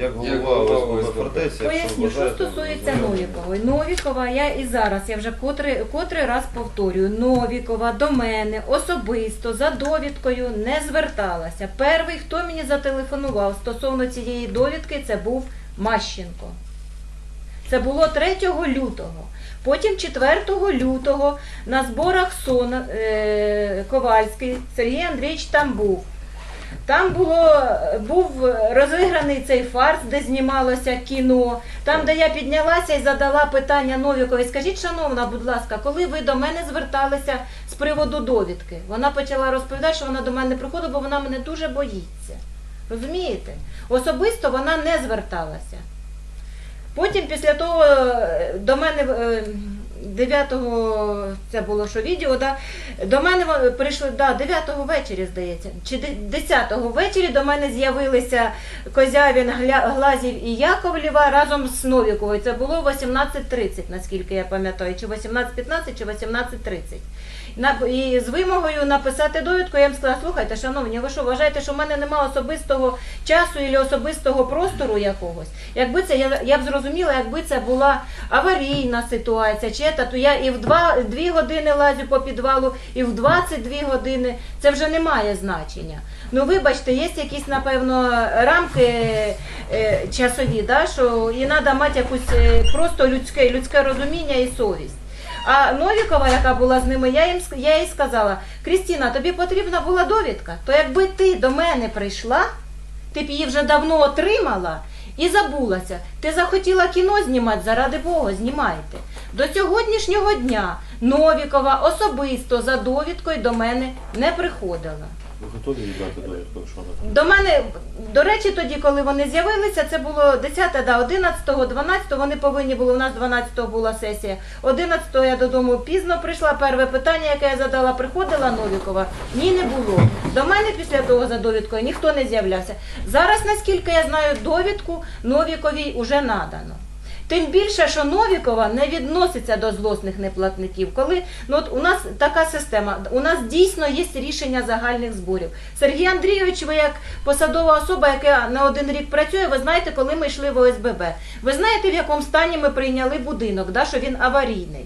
Як Як голова ОСББ фортеці, Поясню, що стосується можливо, Новікової. Новікова, я і зараз, я вже котрий, котрий раз повторюю, Новікова до мене особисто за довідкою не зверталася. Перший, хто мені зателефонував стосовно цієї довідки, це був Мащенко. Це було 3 лютого. Потім 4 лютого на зборах сон е, Ковальський Сергій Андрійович там був. Там було, був розіграний цей фарс, де знімалося кіно. Там, де я піднялася і задала питання Новікові, скажіть, шановна, будь ласка, коли ви до мене зверталися з приводу довідки? Вона почала розповідати, що вона до мене не приходила, бо вона мене дуже боїться. Розумієте? Особисто вона не зверталася. Потім після того е, до мене е, 9-го, це було що відео, да, до мене прийшли, да, 9-го ввечері, здається, чи 10-го ввечері до мене з'явилися Козявін, Глазів і Яковлєва разом з Новіковою. Це було 18.30, наскільки я пам'ятаю, чи 18.15, чи 18.30. І з вимогою написати довідку, я їм сказала, слухайте, шановні, ви що вважаєте, що в мене немає особистого часу і особистого простору якогось? Якби це я, я б зрозуміла, якби це була аварійна ситуація, чи це, то я і в 2, 2 години лазю по підвалу, і в 22 години. Це вже не має значення. Ну, вибачте, є якісь, напевно, рамки е, часові, да, що і треба мати якусь е, просто людське, людське розуміння і совість. А Новікова, яка була з ними, я їм я їй сказала: Крістіна, тобі потрібна була довідка. То якби ти до мене прийшла, ти б її вже давно отримала і забулася. Ти захотіла кіно знімати, заради Бога, знімайте. До сьогоднішнього дня Новікова особисто за довідкою до мене не приходила. Ви готові віддати довідку, якщо вона? До мене, до речі, тоді, коли вони з'явилися, це було 10, да, 11, 12, вони повинні були, у нас 12 була сесія. 11 я додому пізно прийшла, перше питання, яке я задала, приходила Новікова? Ні, не було. До мене після того за довідкою ніхто не з'являвся. Зараз, наскільки я знаю, довідку Новіковій уже надано. Тим більше, що Новікова не відноситься до злосних неплатників. Коли ну от у нас така система, у нас дійсно є рішення загальних зборів. Сергій Андрійович, ви як посадова особа, яка не один рік працює, ви знаєте, коли ми йшли в ОСББ. Ви знаєте, в якому стані ми прийняли будинок, да, що він аварійний.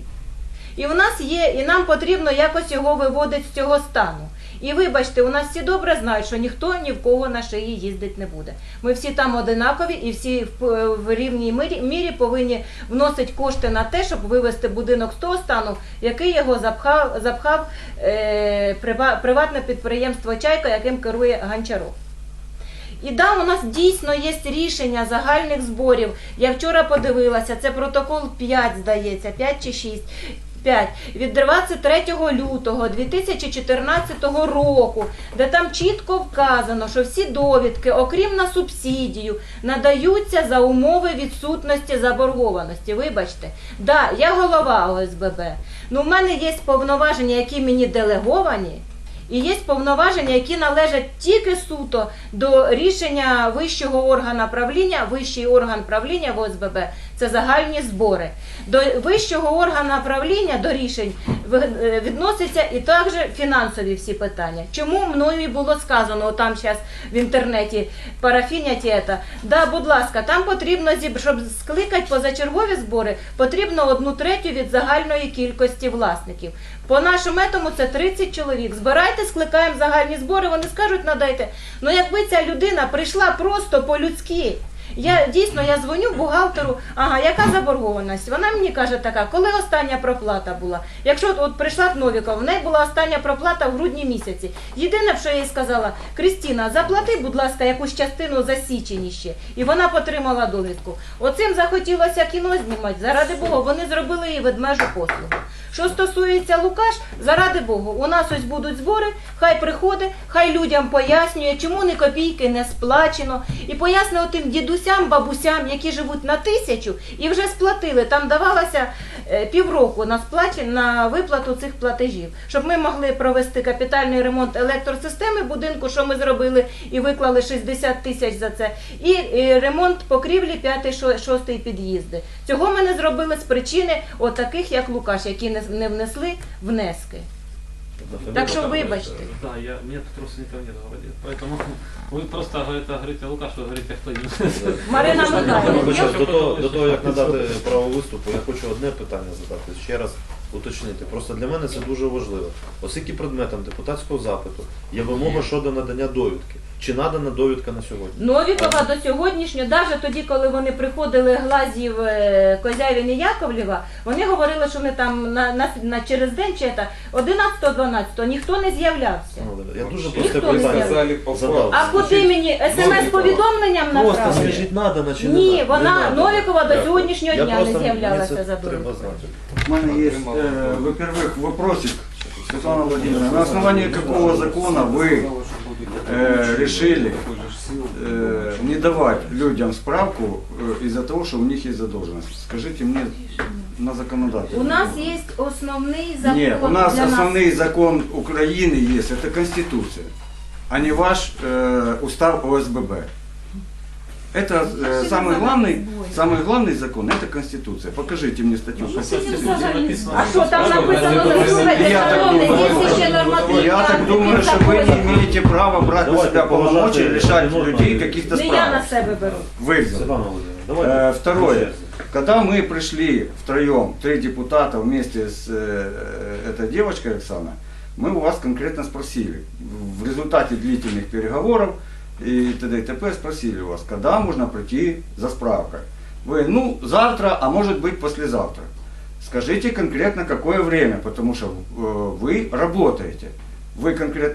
І у нас є, і нам потрібно якось його виводити з цього стану. І вибачте, у нас всі добре знають, що ніхто ні в кого на шиї їздити не буде. Ми всі там одинакові і всі в, в рівній мірі повинні вносити кошти на те, щоб вивести будинок з того стану, який його запхав, запхав е, приватне підприємство Чайка, яким керує Гончаров. І да, у нас дійсно є рішення загальних зборів. Я вчора подивилася, це протокол 5, здається, 5 чи 6. 5 від 23 лютого 2014 року, де там чітко вказано, що всі довідки, окрім на субсидію, надаються за умови відсутності заборгованості. Вибачте, да, я голова ОСББ. Ну, в мене є повноваження, які мені делеговані. І є повноваження, які належать тільки суто до рішення вищого органу правління. Вищий орган правління в ОСББ це загальні збори. До вищого органу правління до рішень е, відносяться і також фінансові всі питання. Чому мною і було сказано там зараз в інтернеті парафінять це? Да, будь ласка, там потрібно щоб скликати позачергові збори, потрібно одну третю від загальної кількості власників. По нашому етому це 30 чоловік. Збирайте, скликаємо загальні збори. Вони скажуть, надайте. Ну якби ця людина прийшла просто по-людськи. Я дійсно я дзвоню бухгалтеру. Ага, яка заборгованість? Вона мені каже така, коли остання проплата була. Якщо от, от прийшла Новікова, в неї була остання проплата в грудні місяці. Єдине, що я їй сказала, Крістіна, заплати, будь ласка, якусь частину за січень ще. І вона потримала довідку. Оцим захотілося кіно знімати. Заради Бога, вони зробили їй ведмежу послугу. Що стосується Лукаш, заради Богу, у нас ось будуть збори, хай приходить, хай людям пояснює, чому ні копійки не сплачено. І пояснює тим дідусям, бабусям, які живуть на тисячу і вже сплатили. Там давалося е, півроку на сплаті на виплату цих платежів, щоб ми могли провести капітальний ремонт електросистеми будинку, що ми зробили і виклали 60 тисяч за це, і е, ремонт покрівлі 5-6 під'їзди. Цього ми не зробили з причини отаких, як Лукаш, які не не внесли внески. На тебе Так що там вибачте. решта. Да, я, мне тут родственников нет в городе. Поэтому вы просто говорите, говорите Лукаш, вы говорите, кто им. Марина Я Михайлівна. вибачаюсь, До того, до того, як надати право виступу, я хочу одне питання задати, ще раз уточнити. Просто для мене це дуже важливо. Оскільки предметом депутатського запиту є вимога щодо надання довідки. Чи надана довідка на сьогодні? Новікова до сьогоднішнього, навіть тоді, коли вони приходили Глазів, е, Козявін і Яковлєва, вони говорили, що вони там на, на, на через день чи це 11-12 ніхто не з'являвся. Ну, Я дуже Ніхто просте не питання Сказали задав. А куди мені смс-повідомленням Просто направили? скажіть, надана чи не Ні, надана? вона Не надана. Новікова до сьогоднішнього Я дня не просто- з'являлася мені це за Треба довідкою. знати. У мене є, э, во-первых, вопросик, Светлана Владимировна, на основании какого закона вы э, решили э, не давать людям справку э, из-за того, что у них есть задолженность? Скажите мне на У законодательном. нас є основний закон Нет, у нас для основный закон Украины есть, это Конституция, а не ваш э, устав ОСББ. Это э, самый главный, самый главный закон, это Конституция. Покажите мне статью Конституции. А що там написано? Ну, слухайте, Я так шановний, думаю. є ще нормативні Я так акти, думаю, які что вы не закони. имеете права брать на Давайте себя полномочия поважати решать один людей одного. каких-то Не я на справ. себе беру. Вы взяли. Світлана Володимирівна, Э, давайте. Второе. по черзі. Когда мы пришли втроем, три депутата вместе с э, этой девочкой Оксаной, мы у вас конкретно спросили, в результате длительных переговоров и т.д. и т.п. спросили у вас, когда можно прийти за справкой. Вы, ну, завтра, а может быть послезавтра. Скажите конкретно какое время, потому что э, вы работаете. Вы конкретно